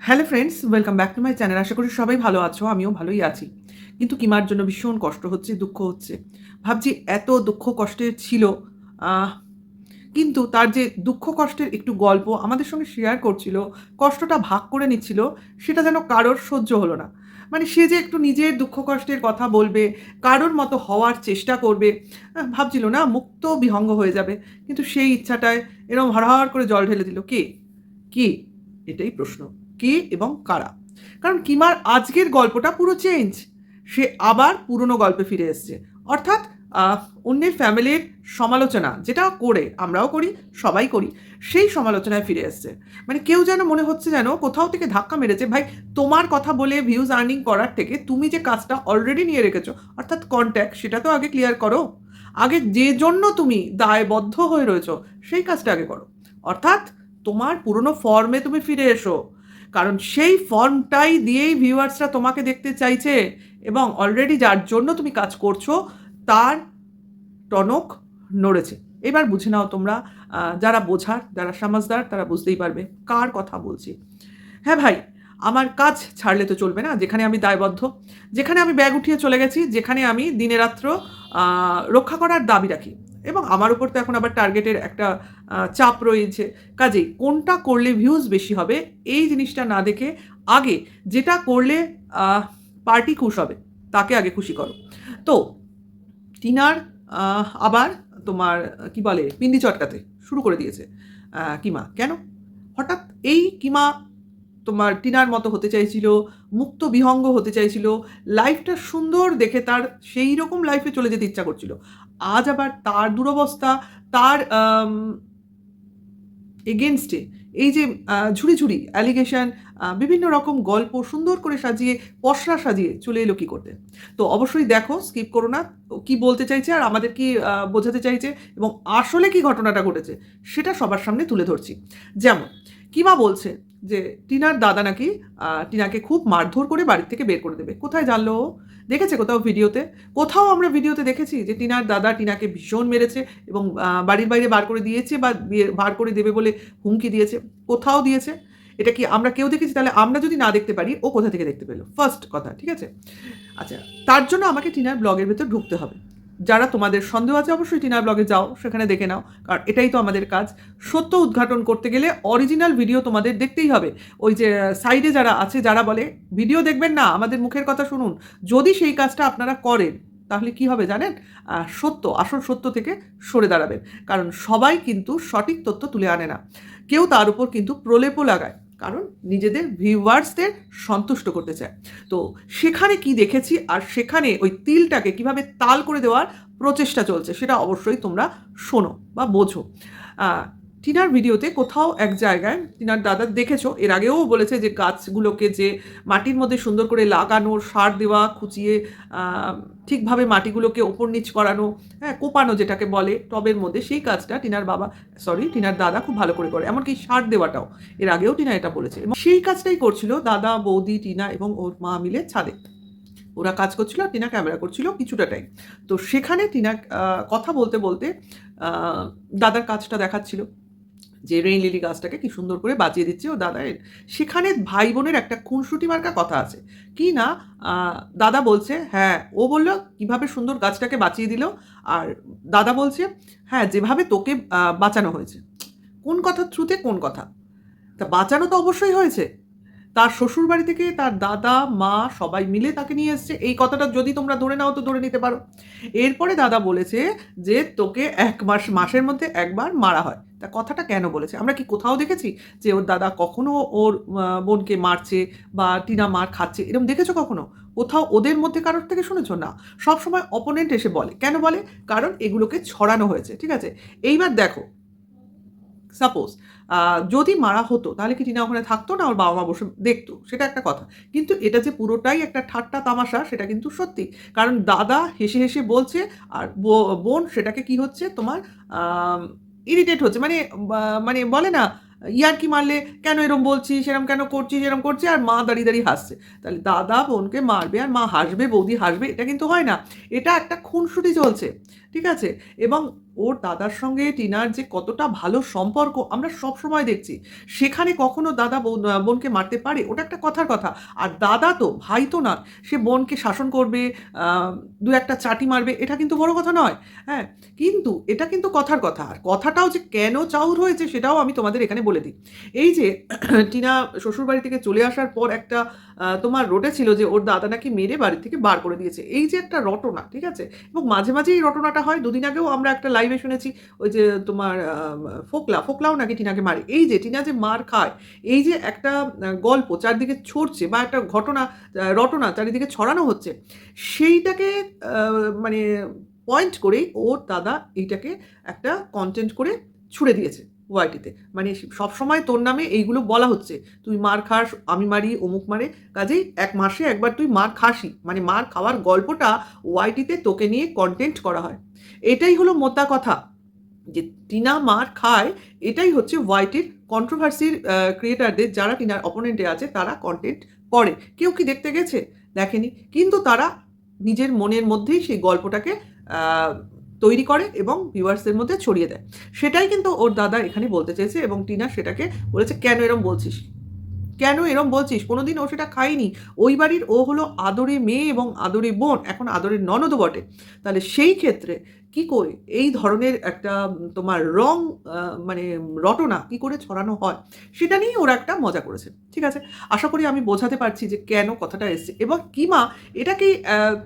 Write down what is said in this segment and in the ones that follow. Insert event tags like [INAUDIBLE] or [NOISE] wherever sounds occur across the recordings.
Hello friends welcome back to my channel আশা করি সবাই ভালো আছো, আমিও ভালোই আছি। কিন্তু কিমার জন্য ভীষণ কষ্ট হচ্ছে, দুঃখ হচ্ছে। ভাবছি এত দুঃখ কষ্টের ছিল কিন্তু তার যে দুঃখ কষ্টের একটু গল্প আমাদের সঙ্গে শেয়ার করছিল, কষ্টটা ভাগ করে নিচ্ছিল, সেটা যেন কারোর সহ্য হলো না। মানে সে যে একটু নিজের দুঃখ কষ্টের কথা বলবে, কারোর মতো হওয়ার চেষ্টা করবে ভাবছিল না মুক্ত বিহঙ্গ হয়ে যাবে। কিন্তু সেই ইচ্ছাটায় এরকম হরহর করে জল ঢেলে দিল। কে? কি? এটাই প্রশ্ন। কে এবং কারা? কারণ কিমার আজকের গল্পটা পুরো চেঞ্জ সে আবার পুরনো গল্পে ফিরে এসছে। অর্থাৎ অন্যের ফ্যামিলির সমালোচনা যেটা করে আমরাও করি, সবাই করি, সেই সমালোচনায় ফিরে এসছে। মানে কেউ যেন মনে হচ্ছে যেন কোথাও থেকে ধাক্কা মেরেছে, ভাই, তোমার কথা বলে ভিউজ আর্নিং করার থেকে তুমি যে কাজটা অলরেডি নিয়ে রেখেছো, অর্থাৎ কন্ট্যাক্ট সেটা তো আগে ক্লিয়ার করো। আগে যে জন্য তুমি দায়বদ্ধ হয়ে রয়েছো, সেই কাজটা আগে করো। অর্থাৎ, তোমার পুরনো ফর্মে তুমি ফিরে এসো। কারণ সেই ফর্মটাই দিয়েই ভিউয়ার্সরা তোমাকে দেখতে চাইছে এবং অলরেডি যার জন্য তুমি কাজ করছ, তার টনক নড়েছে। এবার বুঝে নাও তোমরা যারা বোঝার, যারা সমাজদার, তারা বুঝতেই পারবে কার কথা বলছি। হ্যাঁ ভাই, আমার কাজ ছাড়লে তো চলবে না, যেখানে আমি দায়বদ্ধ, যেখানে আমি ব্যাগ উঠিয়ে চলে গেছি, যেখানে আমি দিনে রাত্র রক্ষা করার দাবি রাখি। এবং আমার উপর তো এখন আবার টার্গেটের একটা চাপ রয়েছে। কাজেই কোনটা করলে ভিউজ বেশি হবে, এই জিনিসটা না দেখে আগে যেটা করলে পার্টি খুশ হবে, তাকে আগে খুশি করো। তো টিনার আবার তোমার, কি বলে, পিন্ডি চটকাতে শুরু করে দিয়েছে কিমা। কেন? হঠাৎ এই কিমা তোমার টিনার মতো হতে চাইছিল, মুক্ত বিহঙ্গ হতে চাইছিল লাইফটা সুন্দর দেখে তার সেই রকম লাইফে চলে যেতে ইচ্ছা করছিল। আজ আবার তার দুরবস্থা, তার এগেনস্টে এই যে ঝুড়ি ঝুড়ি অ্যালিগেশন বিভিন্ন রকম গল্প সুন্দর করে সাজিয়ে পশরা সাজিয়ে চলে এলো কী করতে? তো অবশ্যই দেখো স্কিপ করো না, কি বলতে চাইছে আর আমাদের কি বোঝাতে চাইছে এবং আসলে কি ঘটনাটা ঘটেছে, সেটা সবার সামনে তুলে ধরছি। যেমন, কিমা বলছে যে টিনার দাদা নাকি টিনাকে খুব মারধর করে বাড়ির থেকে বের করে দেবে। কোথায় জানলো? দেখেছে কোথাও ভিডিওতে? কোথাও আমরা ভিডিওতে দেখেছি যে টিনার দাদা টিনাকে ভীষণ মেরেছে এবং বাড়ির বাইরে বার করে দিয়েছে বা বার করে দেবে বলে হুমকি দিয়েছে। কোথাও দিয়েছে। এটা কি আমরা কেউ দেখেছি? তাহলে আমরা যদি না দেখতে পারি, ও কোথা থেকে দেখতে পেল? ফার্স্ট কথা, ঠিক আছে? আচ্ছা তার জন্য আমাকে টিনার ব্লগের ভেতর ঢুকতে হবে। যারা তোমাদের সন্দেহ আছে, অবশ্যই টিনার ব্লগে যাও, সেখানে দেখে নাও। কারণ এটাই তো আমাদের কাজ। সত্য উদ্ঘাটন করতে গেলে অরিজিনাল ভিডিও তোমাদের দেখতেই হবে। ওই যে সাইডে যারা আছে, যারা বলে ভিডিও দেখবেন না, আমাদের মুখের কথা শুনুন। যদি সেই কাজটা আপনারা করেন, তাহলে কি হবে জানেন? সত্য, আসল সত্য থেকে সরে দাঁড়াবেন। কারণ সবাই কিন্তু সঠিক তথ্য তুলে আনে না। কেউ তার উপর কিন্তু প্রলেপও লাগায়। কারণ নিজেদের ভিউয়ার্সদের সন্তুষ্ট করতে চায়। তো সেখানে কি দেখেছি আর সেখানে ওই তিলটাকে কীভাবে তাল করে দেওয়ার প্রচেষ্টা চলছে সেটা অবশ্যই তোমরা শোনো বা বোঝো। টিনার ভিডিওতে কোথাও এক জায়গায় টিনার দাদা দেখেছ, এর আগেও বলেছে যে গাছগুলোকে যে মাটির মধ্যে সুন্দর করে লাগানো, সার দেওয়া, খুঁচিয়ে ঠিকভাবে মাটিগুলোকে ওপর নিচ করানো হ্যাঁ কোপানো যেটাকে বলে টবের মধ্যে, সেই কাজটা টিনার বাবা সরি টিনার দাদা খুব ভালো করে করে, এমনকি সার দেওয়াটাও, এর আগেও টিনা এটা বলেছে। এবং সেই কাজটাই করছিল দাদা, বৌদি, টিনা এবং ওর মা মিলে ছাদে। ওরা কাজ করছিল আর টিনা ক্যামেরা করছিল কিছুটা টাইম তো সেখানে টিনা কথা বলতে বলতে দাদার কাজটা দেখাচ্ছিল। যে রেইন লিলি গাছটাকে কি সুন্দর করে বাঁচিয়ে দিচ্ছে? ও দাদা সেখানে ভাই বোনের একটা খুনসুটি মার্কা কথা আছে। কি না? দাদা বলছে হ্যাঁ ও বলল, কীভাবে সুন্দর গাছটাকে বাঁচিয়ে দিল? আর দাদা বলছে হ্যাঁ যেভাবে তোকে বাঁচানো হয়েছে। কোন কথা? থ্রুতে কোন কথা? তা বাঁচানো তো অবশ্যই হয়েছে। তার শ্বশুর বাড়ি থেকে তার দাদা, মা সবাই মিলে তাকে নিয়ে এসছে। এই কথাটা যদি তোমরা ধরে নাও তো ধরে নিতে পারো। এরপরে দাদা বলেছে যে, তোকে এক মাস, মাসের মধ্যে একবার মারা হয়। তা কথাটা কেন বলেছে? আমরা কি কোথাও দেখেছি যে, ওর দাদা কখনো ওর বোনকে মারছে বা টিনা মার খাচ্ছে? এরকম দেখেছ কখনো? কোথাও ওদের মধ্যে কারোর থেকে শুনেছো? না। সব সময় অপোনেন্ট এসে বলে। কেন বলে? কারণ এগুলোকে ছড়ানো হয়েছে, ঠিক আছে? এইবার দেখো। সাপোজ যদি মারা হতো, তাহলে কি টিনা ওখানে থাকতো না? ওর বাবা মা বসে দেখতো, সেটা একটা কথা। কিন্তু এটা যে পুরোটাই একটা ঠাট্টা তামাশা, সেটা কিন্তু সত্যি। কারণ দাদা হেসে হেসে বলছে, আর বোন সেটাকে কি হচ্ছে? তোমার ইরিটেট হচ্ছে। মানে মানে বলে না, ইয়ার কি মারলে? কেন এরম বলছিস? এরম কেন করছিস? এরম করছি, আর মা দাঁড়িয়ে দাঁড়িয়ে হাসছে। তাহলে দাদা বোনকে মারবে, আর মা হাসবে, বৌদি হাসবে, এটা কিন্তু হয় না। এটা একটা খুনসুটি চলছে। ঠিক আছে? এবং ওর দাদার সঙ্গে টিনার যে কতটা ভালো সম্পর্ক আমরা সব সময় দেখছি। সেখানে কখনো দাদা বোন বোনকে মারতে পারে? ওটা একটা কথার কথা। আর দাদা তো ভাই তো না, সে বোনকে শাসন করবে দু একটা চাটি মারবে, এটা কিন্তু বড় কথা নয়। হ্যাঁ কিন্তু এটা কিন্তু কথার কথা। আর কথাটাও যে কেন চাউর হয়েছে সেটাও আমি তোমাদের এখানে বলে দিই। এই যে [CLEARS THROAT] টিনা শ্বশুরবাড়ি থেকে চলে আসার পর একটা তোমার রোটে ছিল যে ওর দাদা নাকি মেরে বাড়ি থেকে বার করে দিয়েছে। এই যে একটা রটনা, ঠিক আছে? এবং মাঝে মাঝে এই রটনাটা হয়, দুদিন আগেও আমরা একটা লাইভে শুনেছি, ওই যে তোমার ফোকলা, ফোকলাও নাকি টিনাকে মারে। এই যে টিনা যে মার খায়, এই যে একটা গল্প চারদিকে ছড়ছে বা একটা ঘটনা রটনা চারিদিকে ছড়ানো হচ্ছে, সেইটাকে মানে পয়েন্ট করেই ওর দাদা এইটাকে একটা কন্টেন্ট করে ছুড়ে দিয়েছে। ওয়াইটিতে মানে সবসময় তোর নামে এইগুলো বলা হচ্ছে। তুই মার খাস, আমি মারি, অমুক মারে। কাজেই এক মাসে একবার তুই মার খাসি মানে মার খাওয়ার গল্পটা ওয়াইটিতে তোকে নিয়ে কন্টেন্ট করা হয়। এটাই হলো মোদ্দা কথা। যে টিনা মার খায়, এটাই হচ্ছে ওয়াইটির কন্ট্রোভার্সির ক্রিয়েটারদের যারা টিনার অপোনেন্টে আছে, তারা কন্টেন্ট করে। কেউ কি দেখতে গেছে? দেখেনি। কিন্তু তারা নিজের মনের মধ্যেই সেই গল্পটাকে তৈরি করে এবং ভিউয়ার্সদের মধ্যে ছড়িয়ে দেয়। সেটাই কিন্তু ওর দাদা এখানে বলতে চেয়েছে এবং টিনা সেটাকে বলেছে, কেন এরম বলছিস? কেন এরম বলছিস? কোনোদিন ও সেটা খায়নি। ওই বাড়ির ও হলো আদরে মেয়ে এবং আদরে বোন, এখন আদরের ননদও বটে। তাহলে সেই ক্ষেত্রে কি করে? এই ধরনের একটা তোমার রং মানে রটনা কি করে ছড়ানো হয়? সেটা নিয়েই ওরা একটা মজা করেছে, ঠিক আছে? আশা করি আমি বোঝাতে পারছি যে কেন কথাটা এসছে। এবং কিমা এটাকেই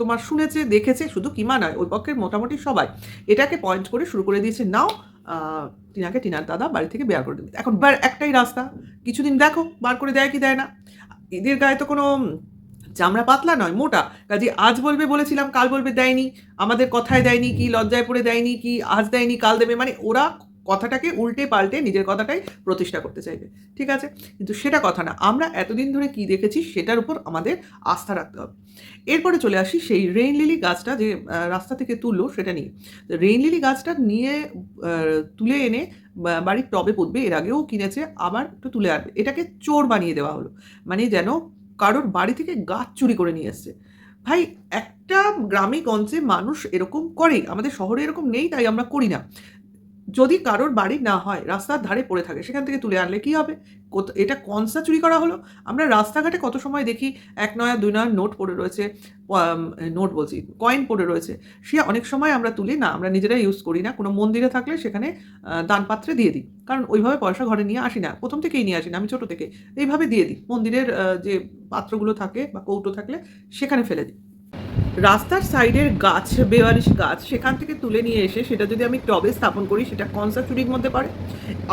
তোমার শুনেছে, দেখেছে, শুধু কিমা নয়, ওই পক্ষের মোটামুটি সবাই। এটাকে পয়েন্ট করে শুরু করে দিয়েছে, নাও টিনাকে টিনার দাদা বাড়ি থেকে বের করে দেবে। এখন বার, একটাই রাস্তা। কিছুদিন দেখো, বার করে দেয় কি দেয় না। এদের গায়ে তো কোনো চামড়া পাতলা নয়, মোটা। কাজে আজ বলবে বলেছিলাম, কাল বলবে দেয়নি। আমাদের কথায় দেয়নি কি, লজ্জায় পড়ে দেয়নি কি, আজ দেয়নি, কাল দেবে। মানে ওরা কথাটাকে উল্টে পাল্টে নিজের কথাটাই প্রতিষ্ঠা করতে চাইবে। ঠিক আছে? কিন্তু সেটা কথা না। আমরা এতদিন ধরে কি দেখেছি সেটার উপর আমাদের আস্থা রাখতে হবে। এরপরে চলে আসি সেই রেইন লিলি গাছটা যে রাস্তা থেকে তুললো সেটা নিয়ে। রেইন লিলি গাছটা নিয়ে তুলে এনে বাড়ির টবে পুঁতবে, এর আগেও কিনেছে, আবার একটু তুলে আনবে। এটাকে চোর বানিয়ে দেওয়া হলো। মানে যেন কারোর বাড়ি থেকে গাছ চুরি করে নিয়ে এসছে। ভাই, একটা গ্রামে গঞ্জে মানুষ এরকম করেই, আমাদের শহরে এরকম নেই, তাই আমরা করি না। যদি কারোর বাড়ি না হয়, রাস্তার ধারে পড়ে থাকে, সেখান থেকে তুলে আনলে কি হবে? এটা কনসা চুরি করা হলো? আমরা রাস্তাঘাটে কত সময় দেখি, এক নয়া, দুই নয়া নোট পড়ে রয়েছে নোট বলছি, কয়েন পড়ে রয়েছে, সে অনেক সময় আমরা তুলি, না, আমরা নিজেরা ইউজ করি না, কোনো মন্দিরে থাকলে সেখানে দানপাত্রে দিয়ে দিই, কারণ ওইভাবে পয়সা ঘরে নিয়ে আসি না, প্রথম থেকেই নিয়ে আসি না, আমি ছোটো থেকে, এইভাবে দিয়ে দিই, মন্দিরের যে পাত্রগুলো থাকে বা কৌটো থাকলে, সেখানে ফেলে দিই। রাস্তার সাইডের গাছ, বেওয়ারিশ গাছ সেখান থেকে তুলে নিয়ে এসে সেটা যদি আমি টবে স্থাপন করি, সেটা কনসা চুরির মধ্যে পড়ে।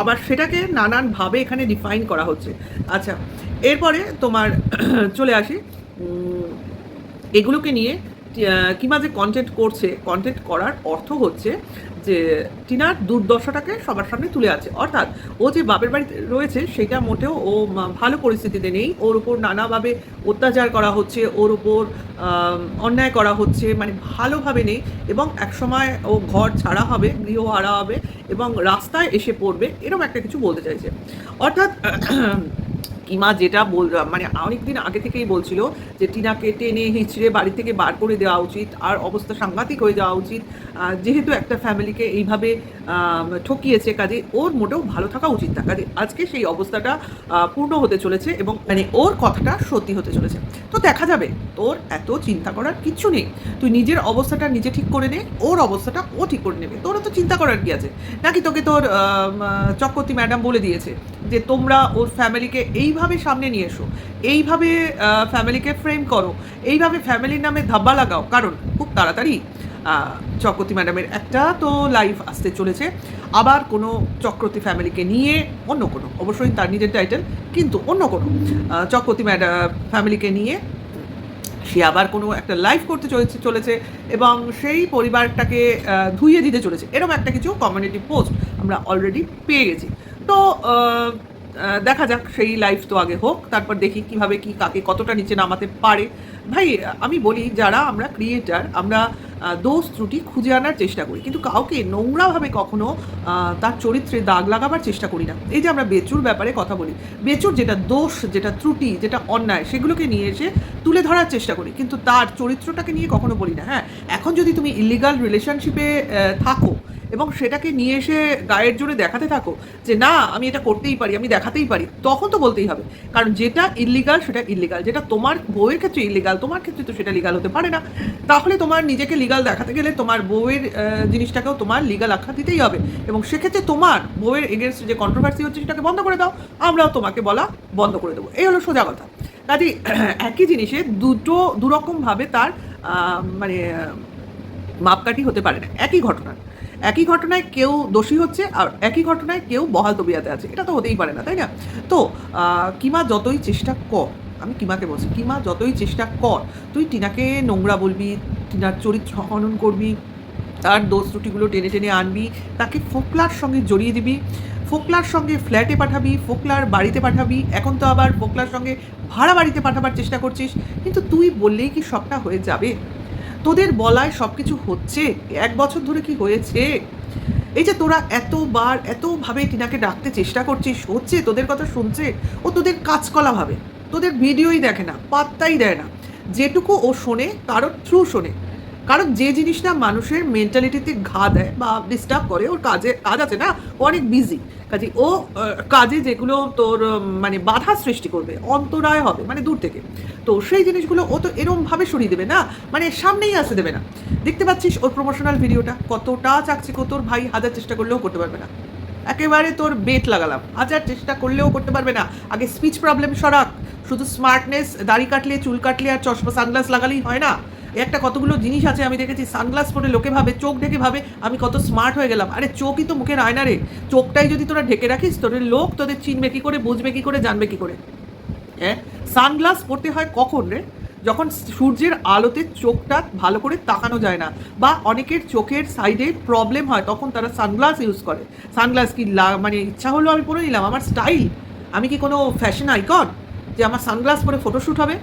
আবার সেটাকে নানানভাবে এখানে ডিফাইন করা হচ্ছে। আচ্ছা এরপরে তোমার [CLEARS THROAT] চলে আসি। এগুলোকে নিয়ে কিমা যে কন্টেন্ট করছে কন্টেন্ট করার অর্থ হচ্ছে যে টিনার দুর্দশাটাকে সবার সামনে তুলে আছে। অর্থাৎ ও যে বাপের বাড়িতে রয়েছে, সেটা মোটেও ও ভালো পরিস্থিতিতে নেই। ওর উপর নানাভাবে অত্যাচার করা হচ্ছে, ওর উপর অন্যায় করা হচ্ছে মানে ভালোভাবে নেই এবং একসময় ও ঘর ছাড়া হবে, গৃহ হারা হবে এবং রাস্তায় এসে পড়বে, এরকম একটা কিছু বলতে চাইছে। অর্থাৎ কিমা যেটা বল মানে অনেকদিন আগে থেকেই বলছিল যে টিনাকে টেনে হিঁচড়ে বাড়ি থেকে বার করে দেওয়া উচিত, আর অবস্থা সাংঘাতিক হয়ে যাওয়া উচিত। যেহেতু একটা ফ্যামিলিকে এইভাবে ঠকিয়েছে, কাজে ওর মোটেও ভালো থাকা উচিত না। কাজে আজকে সেই অবস্থাটা পূর্ণ হতে চলেছে এবং মানে ওর কথাটা সত্যি হতে চলেছে। তো দেখা যাবে, তোর এত চিন্তা করার কিচ্ছু নেই। তুই নিজের অবস্থাটা নিজে ঠিক করে নে, ওর অবস্থাটা ও ঠিক করে নেবে। তোর তো চিন্তা করার কি আছে? নাকি তোকে তোর চক্রবর্তী ম্যাডাম বলে দিয়েছে? যে তোমরা ওর ফ্যামিলিকে এইভাবে সামনে নিয়ে এসো, এইভাবে ফ্যামিলিকে ফ্রেম করো, এইভাবে ফ্যামিলির নামে ধাব্বা লাগাও। কারণ খুব তাড়াতাড়ি চক্রতি ম্যাডামের একটা তো লাইভ আসতে চলেছে। আবার কোনো চক্রবর্তী ফ্যামিলিকে নিয়ে অন্য কোনো, অবশ্যই তার নিজের টাইটেল, কিন্তু অন্য কোনো চক্রতি ম্যাডাম ফ্যামিলিকে নিয়ে সে আবার কোনো একটা লাইভ করতে চলেছে চলেছে এবং সেই পরিবারটাকে ধুইয়ে দিতে চলেছে। এরকম একটা কিছু কমিউনিটি পোস্ট আমরা অলরেডি পেয়ে গেছি। তো দেখা যাক, সেই লাইফ তো আগে হোক, তারপর দেখি কীভাবে কি কাকে কতটা নিচে নামাতে পারে। ভাই, আমি বলি, যারা আমরা ক্রিয়েটার আমরা দোষ ত্রুটি খুঁজে আনার চেষ্টা করি। কিন্তু কাউকে নোংরাভাবে কখনো তার চরিত্রে দাগ লাগাবার চেষ্টা করি না। এই যে আমরা বেচুর ব্যাপারে কথা বলি, বেচুর যেটা দোষ, যেটা ত্রুটি, যেটা অন্যায়, সেগুলোকে নিয়ে এসে তুলে ধরার চেষ্টা করি। কিন্তু তার চরিত্রটাকে নিয়ে কখনো বলি না। হ্যাঁ এখন যদি তুমি ইলিগাল রিলেশনশিপে থাকো এবং সেটাকে নিয়ে এসে গায়ের জোরে দেখাতে থাকো যে, না, আমি এটা করতেই পারি, আমি দেখাতেই পারি। তখন তো বলতেই হবে। কারণ যেটা ইলিগাল সেটা ইলিগাল যেটা তোমার বউয়ের ক্ষেত্রে ইলিগাল তোমার ক্ষেত্রে তো সেটা লিগাল হতে পারে না। তাহলে তোমার নিজেকে লিগাল দেখাতে গেলে তোমার বউয়ের জিনিসটাকেও তোমার লিগাল আখ্যা দিতেই হবে। এবং সেক্ষেত্রে তোমার বউয়ের এগেনস্ট যে কন্ট্রোভার্সি হচ্ছে, সেটাকে বন্ধ করে দাও। আমরাও তোমাকে বলা বন্ধ করে দেবো। এই হলো সোজা কথা। কাজে [CLEARS THROAT] একই জিনিসে দুটো, দুরকমভাবে তার মানে মাপকাঠি হতে পারে না। একই ঘটনা। একই ঘটনায় কেউ দোষী হচ্ছে আর একই ঘটনায় কেউ বহাল তবিয়াতে আছে। এটা তো হতেই পারে না, তাই না? তো কিমা যতই চেষ্টা কর, আমি কিমাকে বলছি, কিমা যতই চেষ্টা কর, তুই টিনাকে নোংরা বলবি, টিনার চরিত্র হনন করবি, তার দোষ ত্রুটিগুলো টেনে টেনে আনবি, তাকে ফোকলার সঙ্গে জড়িয়ে দিবি, ফোকলার সঙ্গে ফ্ল্যাটে পাঠাবি, ফোকলার বাড়িতে পাঠাবি, এখন তো আবার ফোকলার সঙ্গে ভাড়া বাড়িতে পাঠাবার চেষ্টা করছিস, কিন্তু তুই বললেই কি সবটা হয়ে যাবে? তোদের বলায় সব কিছু হচ্ছে? এক বছর ধরে কি হয়েছে? এই যে তোরা এতবার, এতভাবে টিনাকে ডাকতে চেষ্টা করছিস, হচ্ছে তোদের কথা শুনছে? ও তোদের কাজকলা ভাবে। তোদের ভিডিওই দেখে না, পাত্তাই দেয় না। যেটুকু ও শোনে, তারও থ্রু শোনে। কারণ যে জিনিসটা মানুষের মেন্টালিটিতে ঘা দেয় বা ডিস্টার্ব করে, ওর কাজে, কাজ আছে না অনেক বিজি কাজে ও কাজে যেগুলো তোর মানে বাধা সৃষ্টি করবে, অন্তরায় হবে মানে দূর থেকে। তো সেই জিনিসগুলো ও তো এরমভাবে সরিয়ে দেবে না মানে সামনেই আসতে দেবে না। দেখতে পাচ্ছিস ওর প্রমোশনাল ভিডিওটা কতটা চাকচিক তোর ভাই, হাজার চেষ্টা করলেও করতে পারবে না। একেবারে তোর বেট লাগালাম, হাজার চেষ্টা করলেও করতে পারবে না। আগে স্পিচ প্রবলেম সরাক, শুধু স্মার্টনেস দাড়ি কাটলে, চুল কাটলে আর চশমা সানগ্লাস লাগালেই হয় না। একটা কতগুলো জিনিস আছে আমি দেখেছি সানগ্লাস পরে লোকে ভাবে, চোখ ঢেকে ভাবে, আমি কত স্মার্ট হয়ে গেলাম। আরে চোখই তো মুখের আয়না রে। চোখটাই যদি তোরা ঢেকে রাখিস, তোদের লোক তোদের চিনবে কী করে, বুঝবে কি করে, জানবে কী করে। হ্যাঁ? সানগ্লাস পরতে হয় কখন রে? যখন সূর্যের আলোতে চোখটা ভালো করে তাকানো যায় না বা অনেকের চোখের সাইডে প্রবলেম হয়, তখন তারা সানগ্লাস ইউজ করে। সানগ্লাস কি মানে ইচ্ছা হলো আমি পরে নিলাম, আমার স্টাইল আমি কি কোনো ফ্যাশন আইকন যে আমার সানগ্লাস পরে ফটোশ্যুট হবে?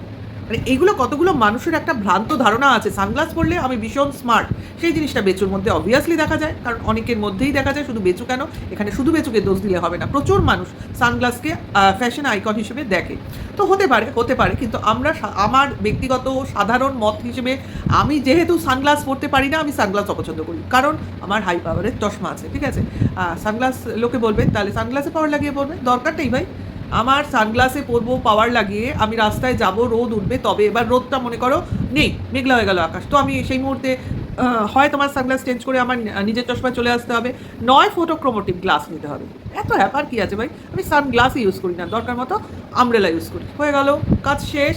মানে এইগুলো কতগুলো মানুষের একটা ভ্রান্ত ধারণা আছে? সানগ্লাস পরলে আমি ভীষণ স্মার্ট সেই জিনিসটা বেচুর মধ্যে অবভিয়াসলি দেখা যায়। কারণ অনেকের মধ্যেই দেখা যায় শুধু বেচু কেন? এখানে শুধু বেচুকে দোষ দিলে হবে না। প্রচুর মানুষ সানগ্লাসকে ফ্যাশন আইকন হিসেবে দেখে। তো হতে পারে হতে পারে, কিন্তু আমরা আমার ব্যক্তিগত সাধারণ মত হিসেবে আমি যেহেতু সানগ্লাস পরতে পারি না, আমি সানগ্লাস অপছন্দ করি। কারণ আমার হাই পাওয়ারের চশমা আছে, ঠিক আছে? সানগ্লাস, লোকে বলবেন তাহলে সানগ্লাসে পাওয়ার লাগিয়ে পড়বে দরকার নেই ভাই। আমার সানগ্লাসে পরবো, পাওয়ার লাগিয়ে আমি রাস্তায় যাব, রোদ উঠবে, তবে এবার রোদটা মনে করো নেই, মেঘলা হয়ে গেল আকাশ। তো আমি সেই মুহূর্তে হয় তোমার সানগ্লাস চেঞ্জ করে আমার নিজের চশমায় চলে আসতে হবে, নয় ফটোক্রোমোটিভ গ্লাস নিতে হবে। এত ব্যাপার কি আছে ভাই? আমি সানগ্লাসই ইউজ করি না, দরকার মতো আমব্রেলা ইউজ করি। হয়ে গেল, কাজ শেষ,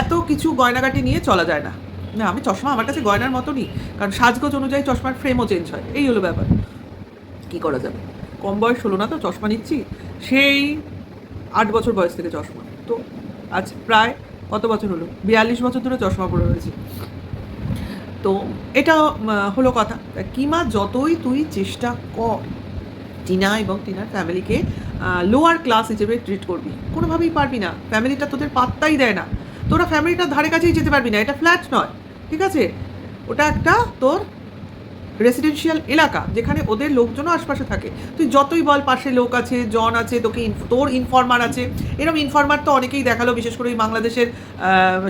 এত কিছু গয়নাগাটি নিয়ে চলা যায় না। না, আমি চশমা আমার কাছে গয়নার মতনই, কারণ সাজগোজ অনুযায়ী চশমার ফ্রেমও চেঞ্জ হয়, এই হলো ব্যাপার। কী করা যাবে? কম বয়স হলো না তো চশমা নিচ্ছি? সেই আট বছর বয়স থেকে চশমা। তো আজ প্রায় কত বছর হলো? বিয়াল্লিশ বছর ধরে চশমা পরে রয়েছে। তো এটা হলো কথা। কিমা যতই তুই চেষ্টা কর, টিনা এবং টিনার ফ্যামিলিকে লোয়ার ক্লাস হিসেবে ট্রিট করবি। কোনোভাবেই পারবি না। ফ্যামিলিটা তোদের পাত্তাই দেয় না। তোরা ফ্যামিলিটার ধারে কাছেই যেতে পারবি না। এটা ফ্ল্যাট নয়। ঠিক আছে? ওটা একটা তোর রেসিডেন্সিয়াল এলাকা, যেখানে ওদের লোকজনও আশপাশে থাকে। তুই যতই বল পাশে লোক আছে, জন আছে, তোকে তোর ইনফর্মার আছে। এরকম ইনফর্মার তো অনেকেই দেখাল, বিশেষ করে এই বাংলাদেশের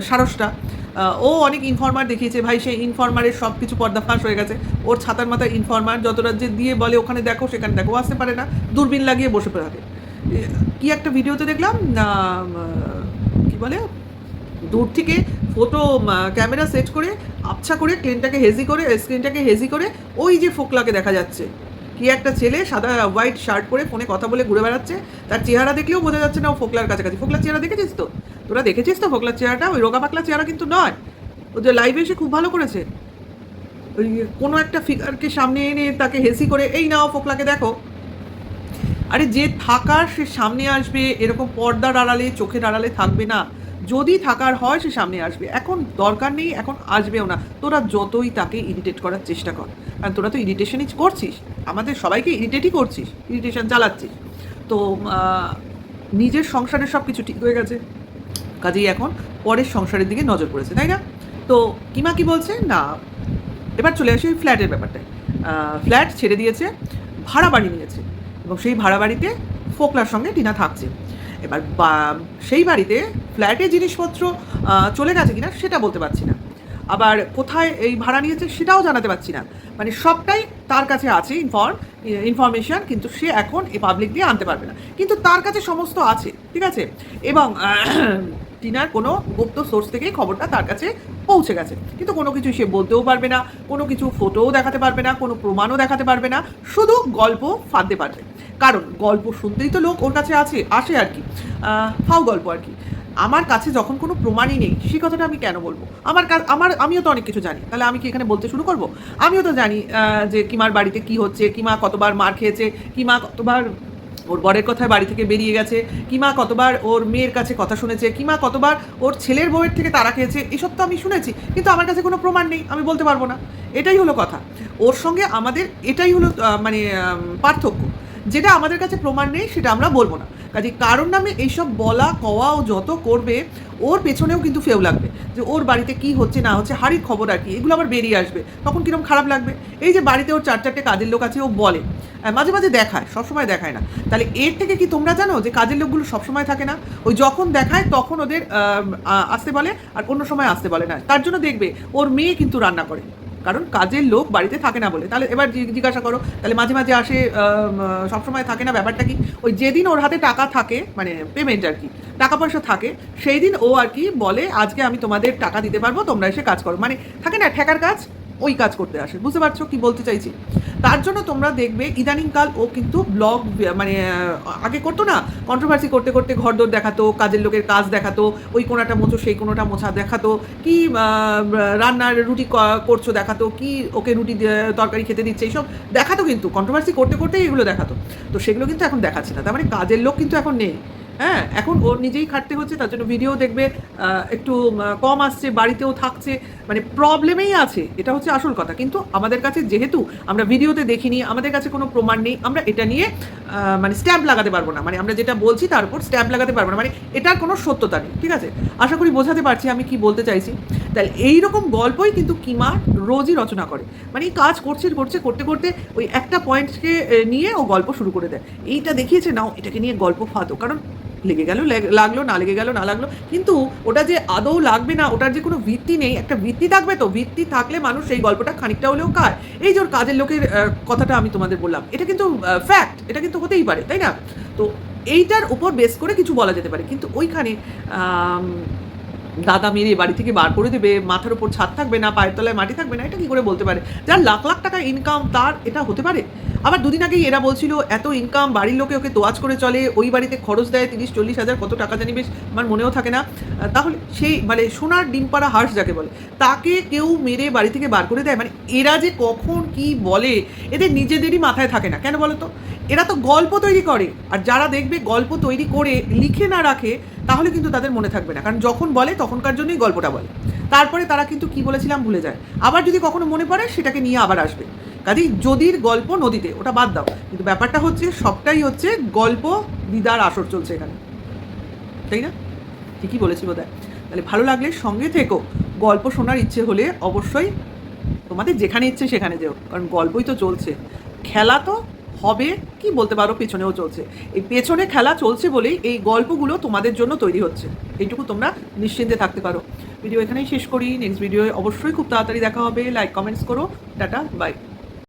সারসটা। ও অনেক ইনফর্মার দেখিয়েছে, ভাই, সেই ইনফর্মারের সব কিছু পর্দাফাঁস হয়ে গেছে। ওর ছাতার মাথায় ইনফর্মার যত রাজ্যে দিয়ে বলে, ওখানে দেখো, সেখানে দেখো। আসতে পারে না, দূরবীন লাগিয়ে বসে পড়ে কি একটা ভিডিওতে দেখলাম কি বলে? দূর থেকে ফটো ক্যামেরা সেট করে, আবছা করে ক্লিনটাকে হেজি করে স্ক্রিনটাকে হেজি করে, ওই যে ফোকলাকে দেখা যাচ্ছে। কি একটা ছেলে সাদা হোয়াইট শার্ট পরে ফোনে কথা বলে ঘুরে বেড়াচ্ছে, তার চেহারা দেখলেও বোঝা যাচ্ছে না ও ফোকলার কাছাকাছি। ফোকলার চেহারা দেখেছিস তো? তোরা দেখেছিস তো ফোকলার চেহারাটা? ওই রোগা পাকলা চেহারা কিন্তু নয়। ও যে লাইভে এসে খুব ভালো করেছে। ওই কোনো একটা ফিগারকে সামনে এনে তাকে হেসি করে, এই নাও ফোকলাকে দেখো। আরে যে থাকার সে সামনে আসবে, এরকম পর্দার আড়ালে, চোখের আড়ালে থাকবে না। যদি থাকার হয় সে সামনে আসবে। এখন দরকার নেই, এখন আসবেও না। তোরা যতই তাকে ইরিটেট করার চেষ্টা কর, কারণ তোরা তো ইরিটেশনই করছিস। আমাদের সবাইকে ইরিটেটই করছিস ইরিটেশন চালাচ্ছিস। তো নিজের সংসারের সব কিছু ঠিক হয়ে গেছে। কাজেই এখন পরের সংসারের দিকে নজর পড়েছে, তাই না? তো, কিমা কি বলছে? না, এবার চলে আসি ফ্ল্যাটের ব্যাপারটায়। ফ্ল্যাট ছেড়ে দিয়েছে, ভাড়া বাড়ি নিয়েছে। এবং সেই ভাড়া বাড়িতে ফোকলার সঙ্গে টিনা থাকছে। এবার সেই বাড়িতে ফ্ল্যাটে জিনিসপত্র চলে গেছে কিনা সেটা বলতে পারছি না। আবার কোথায় এই ভাড়া নিয়েছে সেটাও জানাতে পারছি না। মানে সবটাই তার কাছে আছে ইনফর্ম ইনফরমেশন কিন্তু সে এখন এই পাবলিক দিয়ে আনতে পারবে না। কিন্তু তার কাছে সমস্ত আছে, ঠিক আছে? এবং টিনার কোনো গুপ্ত সোর্স থেকেই খবরটা তার কাছে পৌঁছে গেছে। কিন্তু কোনো কিছু সে বলতেও পারবে না, কোনো কিছু ফটোও দেখাতে পারবে না, কোনো প্রমাণও দেখাতে পারবে না, শুধু গল্প ফাঁদতে পারবে কারণ গল্প শুনতেই তো লোক ওর কাছে আছে আসে আর কি। আহ, ফাও গল্প আর কি। আমার কাছে যখন কোনো প্রমাণই নেই সে কথাটা আমি কেন বলব? আমার কা- আমার আমিও তো অনেক কিছু জানি। তাহলে আমি কি এখানে বলতে শুরু করব? আমিও তো জানি যে কিমার বাড়িতে কি হচ্ছে কিমা কতবার মার খেয়েছে কিমা কতবার ওর বরের কথায় বাড়ি থেকে বেরিয়ে গেছে কিমা কতবার ওর মেয়ের কাছে কথা শুনেছে কিমা কতবার ওর ছেলের বউয়ের থেকে তারা খেয়েছে এসব তো আমি শুনেছি কিন্তু আমার কাছে কোনো প্রমাণ নেই আমি বলতে পারব না। এটাই হলো কথা। ওর সঙ্গে আমাদের এটাই হলো মানে পার্থক্য। যেটা আমাদের কাছে প্রমাণ নেই, সেটা আমরা বলব না। কাজে কারোর নামে এইসব বলা, কওয়া ও যত করবে, ওর পেছনেও কিন্তু ফেউ লাগবে। যে ওর বাড়িতে কি হচ্ছে, না হচ্ছে, হাড়ির খবর আর কি, এগুলো আবার বেরিয়ে আসবে। তখন কীরকম খারাপ লাগবে? এই যে বাড়িতে ওর চার চারটে কাজের লোক আছে, ও বলে। মাঝে মাঝে দেখায়, সবসময় দেখায় না। তাহলে এর থেকে কি তোমরা জানো যে কাজের লোকগুলো সবসময় থাকে না? ওই যখন দেখায়, তখন ওদের আসতে বলে, আর অন্য সময় আসতে বলে না। তার জন্য দেখবে, ওর মেয়ে কিন্তু রান্না করে। কারণ কাজের লোক বাড়িতে থাকে না বলে। তাহলে এবার জিজ্ঞাসা করো, তাহলে মাঝে মাঝে আসে সবসময় থাকে না ব্যাপারটা কি? ওই যেদিন ওর হাতে টাকা থাকে মানে পেমেন্ট আর কি, টাকা পয়সা থাকে সেই দিন ও আর কি বলে, আজকে আমি তোমাদের টাকা দিতে পারব, তোমরা এসে কাজ করো। মানে থাকে না, ঠেকার কাজ? ওই কাজ করতে আসে। বুঝতে পারছ কি বলতে চাইছি? তার জন্য তোমরা দেখবে ইদানিংকাল ও কিন্তু ব্লগ মানে আগে করতো না? কন্ট্রোভার্সি করতে করতে ঘরদোর দেখাতো, কাজের লোকের কাজ দেখাতো, ওই কোনাটা মোছো, সেই কোনোটা মোছা দেখাতো, কি রান্নার রুটি করছ দেখাতো, কি ওকে রুটি তরকারি খেতে দিচ্ছে, এইসব দেখাতো কিন্তু। কন্ট্রোভার্সি করতে, করতেই এগুলো দেখাতো। তো সেগুলো কিন্তু এখন দেখাচ্ছে না। তার মানে কাজের লোক কিন্তু এখন নেই। হ্যাঁ এখন ওর নিজেই খাটতে হচ্ছে, তার জন্য ভিডিও দেখবে একটু কম আসছে, বাড়িতেও থাকছে মানে প্রবলেমেই আছে, এটা হচ্ছে আসল কথা। কিন্তু আমাদের কাছে যেহেতু আমরা ভিডিওতে দেখিনি, আমাদের কাছে কোনো প্রমাণ নেই, আমরা এটা নিয়ে মানে স্ট্যাম্প লাগাতে পারব না। মানে আমরা যেটা বলছি তার উপর স্ট্যাম্প লাগাতে পারব না। মানে এটার কোনো সত্যতা নেই, ঠিক আছে? আশা করি বোঝাতে পারছি আমি কি বলতে চাইছি। তাহলে এই রকম গল্পই কিন্তু কিমা রোজই রচনা করে। মানে কাজ করছে করছে, করতে করতে ওই একটা পয়েন্টকে নিয়ে ও গল্প শুরু করে দেয়। এইটা দেখিয়েছে, নাও, এটাকে নিয়ে গল্প ফাতো কারণ লেগে গেল লাগল, না লেগে গেল, না লাগল। কিন্তু ওটা যে আদৌ লাগবে না, ওটার যে কোনো ভিত্তি নেই, একটা ভিত্তি থাকবে তো, ভিত্তি থাকলে মানুষ সেই গল্পটা খানিকটা হলেও খায়। এই যে ওর কাজের লোকের কথাটা আমি তোমাদের বললাম, এটা কিন্তু ফ্যাক্ট এটা কিন্তু হতেই পারে, তাই না? তো এইটার উপর বেস করে কিছু বলা যেতে পারে। কিন্তু ওইখানে দাদা মেরে বাড়ি থেকে বার করে দেবে, মাথার উপর ছাদ থাকবে না, পায়ের তলায় মাটি থাকবে না, এটা কি করে বলতে পারে? যার লাখ লাখ টাকা ইনকাম তার এটা হতে পারে? আবার দুদিন আগেই এরা বলছিল, এত ইনকাম বাড়ির লোকে ওকে তোয়াজ করে চলে, ওই বাড়িতে খরচ দেয় তিরিশ, চল্লিশ হাজার, কত টাকা জানি বেশ, আমার মনেও থাকে না। তাহলে সেই মানে সোনার ডিম পাড়া হাঁস যাকে বলে, তাকে কেউ মেরে বাড়ি থেকে বার করে দেয়? মানে এরা যে কখন কি বলে, এদের নিজেদেরই মাথায় থাকে না। কেন বলো তো এরা তো গল্প তৈরি করে, আর যারা দেখবে গল্প তৈরি করে লিখে না রাখে, তাহলে কিন্তু তাদের মনে থাকবে না। কারণ যখন বলে, তখনকার জন্যই গল্পটা বলে। তারপরে তারা কিন্তু কি বলেছিলাম ভুলে যায়। আবার যদি কখনো মনে পড়ে, সেটাকে নিয়ে আবার আসবে। কাজেই যদির গল্প নদীতে, ওটা বাদ দাও। কিন্তু ব্যাপারটা হচ্ছে, সবটাই হচ্ছে গল্প দিদার আসর চলছে এখানে। তাই না? ঠিকই বলেছি বোধ তাহলে ভালো লাগলে সঙ্গে থেকো। গল্প শোনার ইচ্ছে হলে অবশ্যই তোমাদের যেখানে ইচ্ছে সেখানে যেও, কারণ গল্পই তো চলছে। খেলা তো হবে, কি বলতে পারো, পেছনেও চলছে। এই পেছনে খেলা চলছে বলেই এই গল্পগুলো তোমাদের জন্য তৈরি হচ্ছে। এইটুকু তোমরা নিশ্চিন্তে থাকতে পারো। ভিডিও এখানেই শেষ করি। নেক্সট ভিডিও অবশ্যই খুব তাড়াতাড়ি দেখা হবে। লাইক কমেন্টস করো। Tata bye